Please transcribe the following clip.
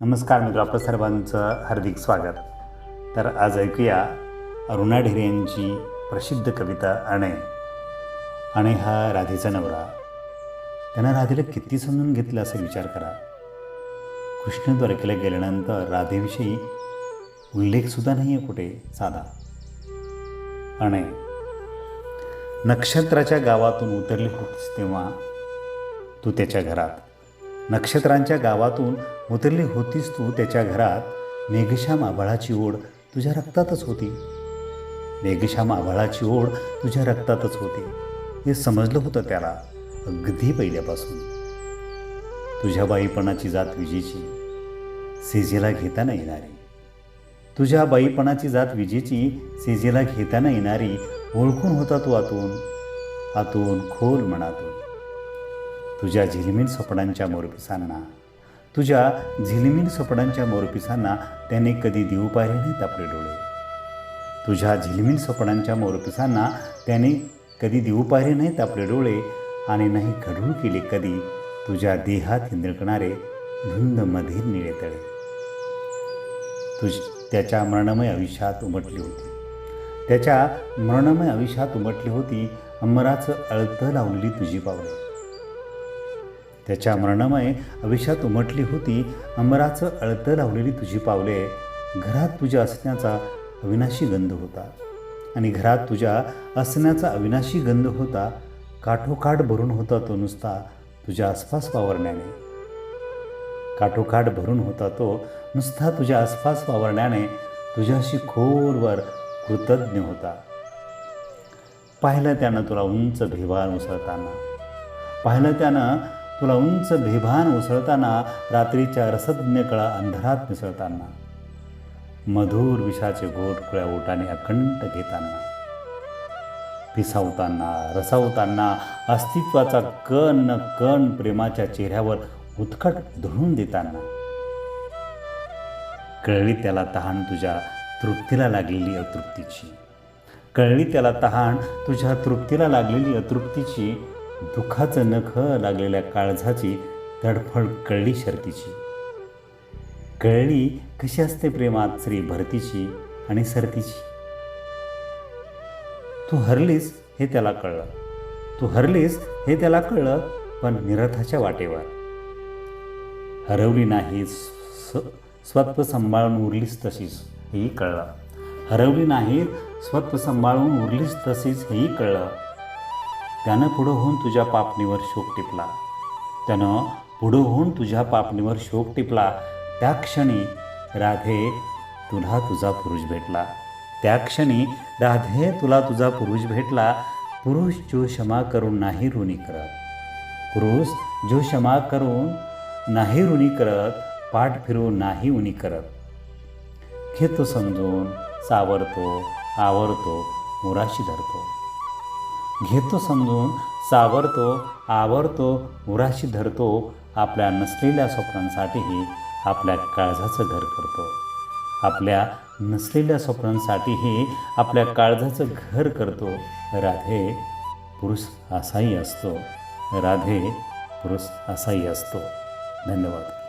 नमस्कार मित्र आपलं सर्वांचं हार्दिक स्वागत. तर आज ऐकूया अरुणा ढेरे यांची प्रसिद्ध कविता अणे. अणे हा राधेचा नवरा. त्यांना राधेला किती समजून घेतलं असा विचार करा. कृष्ण द्वारकेला गेल्यानंतर राधेविषयी उल्लेखसुद्धा नाही आहे कुठे साधा. अणे नक्षत्राच्या गावातून उतरली होतीस तेव्हा तू त्याच्या घरात. नक्षत्रांच्या गावातून उतरली होतीस तू त्याच्या घरात. मेघश्याम आभाळाची ओढ तुझ्या रक्तातच होती. मेघश्याम आभाळाची ओढ तुझ्या रक्तातच होती. हे समजलं होतं त्याला अगदी पहिल्यापासून. तुझ्या बाईपणाची जात विजेची. सेजेला घेताना येणारी. तुझ्या बाईपणाची जात विजेची सेजेला घेताना येणारी. ओळखून होता तू आतून. आतून खोल मनातून. तुझ्या झिलमिल स्वप्नांच्या मोरपिसांना. तुझ्या झिलमिल स्वप्नांच्या मोरपिसांना त्याने कधी देऊ पाहिले नाहीत आपले डोळे. तुझ्या झिलमिल स्वप्नांच्या मोरपिसांना त्याने कधी देऊ पाहिले नाहीत आपले डोळे आणि नाही घडूळ केले कधी तुझ्या देहात हिंदळकणारे धुंद मधीर निळे तळे. तुझ त्याच्या मरणमय आयुष्यात उमटली होती. त्याच्या मरणमय आयुष्यात उमटली होती अमराचं अळतं लावलेली तुझी पावले. त्याच्या मरणमय अभिषात उमटली होती. अमराचं अळतं लावलेली तुझी पावले घरात तुझ्या असण्याचा अविनाशी गंध होता. आणि घरात तुझ्या असण्याचा अविनाशी गंध होता. काठोकाठ भरून होता तो नुसता तुझ्या आसपास वावरण्याने. काठोकाठ भरून होता तो नुसता तुझ्या आसपास वावरण्याने तुझ्याशी खोलवर कृतज्ञ होता. पाहिलं त्यानं तुला उंच भेभान उसळताना पाहिलं त्यानं तुला उंच भेभान उसळताना रात्रीच्या रसज्ञ कळा अंधारात मिसळताना. मधुर विषाचे घोट कुळ्या ओटाने अखंड घेताना. पिसावताना रसावताना अस्तित्वाचा कण न कण प्रेमाच्या चेहऱ्यावर उत्कट धुळून देताना. कळली त्याला तहान तुझ्या तृप्तीला लागलेली अतृप्तीची. कळली त्याला तहान तुझ्या तृप्तीला लागलेली अतृप्तीची. दुःखाचं नख लागलेल्या काळजाची तडफड कळली शर्तीची. कळली कशी असते प्रेमात श्री भरतीची आणि सरतीची. तू हरलीस हे त्याला कळलं. तू हरलीस हे त्याला कळलं पण निरथाच्या वाटेवर. हरवली नाही स्वत्व सांभाळून उरलीस तशीच हेही कळलं. हरवली नाही स्वत्व सांभाळून उरलीस तशीच हेही कळलं. त्यानं पुढं होऊन तुझ्या पापणीवर शोक टिपला. त्यानं पुढं होऊन तुझ्या पापणीवर शोक टिपला. त्या क्षणी राधे तुला तुझा पुरुष भेटला. त्या क्षणी राधे तुला तुझा पुरुष भेटला. पुरुष जो क्षमा करून नाही ऋणी करत. पुरुष जो क्षमा करून नाही ऋणी करत पाठ फिरून नाही उणी करत. घेतो समजून सावरतो आवरतो मुराशी धरतो. घेतो समजून सावरतो आवरतो मुराशी धरतो आपल्या नसलेल्या स्वप्नांसाठीही आपल्या काळजाचं घर करतो. आपल्या नसलेल्या स्वप्नांसाठीही आपल्या काळजाचं घर करतो. राधे पुरुष असाही असतो. राधे पुरुष असाही असतो. धन्यवाद.